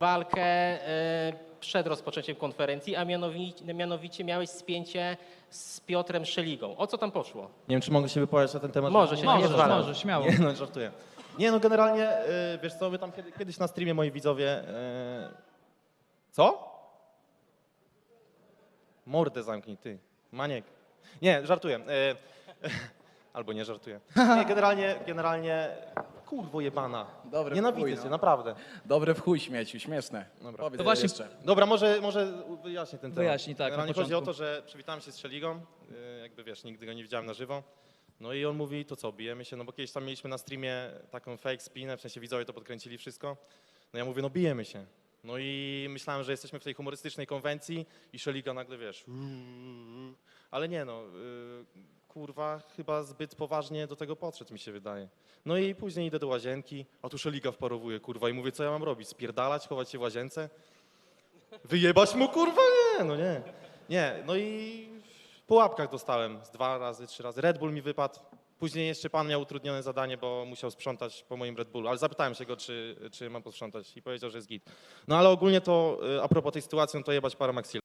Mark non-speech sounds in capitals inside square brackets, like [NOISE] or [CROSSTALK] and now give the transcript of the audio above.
walkę e, przed rozpoczęciem konferencji, a mianowicie, mianowicie miałeś spięcie z Piotrem Szeligą. O co tam poszło? Nie wiem, czy mogę się wypowiadać na ten temat. Może się, nie Możesz, zwalaj. możesz, śmiało. Nie, no żartuję. Nie, no generalnie, y, wiesz co, my tam kiedy, kiedyś na streamie, moi widzowie... y, Co? Mordę zamknij, ty. Maniek. Nie, żartuję. y, [LAUGHS] Albo nie żartuję. Nie, generalnie, generalnie... Kurwo jebana. Dobry Nienawidzę chuj, cię, no. naprawdę. Dobre w chuj śmieciu, śmieszne. Dobra. Powiedz To właśnie- jeszcze. Dobra, może, może wyjaśnię ten temat. Wyjaśnij, tak, na Generalnie chodzi o początku. to, że przywitałem się z Szeligą, y, jakby wiesz, nigdy go nie widziałem na żywo. No i on mówi, to co, bijemy się, no bo kiedyś tam mieliśmy na streamie taką fake spinę, w sensie widzowie to podkręcili wszystko. No ja mówię, no bijemy się. No i myślałem, że jesteśmy w tej humorystycznej konwencji i Szeliga nagle, wiesz, uuu. [LAUGHS] ale nie no, y, kurwa, chyba zbyt poważnie do tego podszedł, mi się wydaje. No i później idę do łazienki, a tu Szeliga wparowuje, kurwa, i mówię, co ja mam robić, spierdalać, chować się w łazience? Wyjebać mu kurwa? Nie, no nie. Nie, no i po łapkach dostałem z dwa razy, trzy razy. Red Bull mi wypadł. Później jeszcze pan miał utrudnione zadanie, bo musiał sprzątać po moim Red Bullu, ale zapytałem się go, czy, czy mam posprzątać i powiedział, że jest git. No ale ogólnie to, y, a propos tej sytuacji, no to jebać parę Maxil.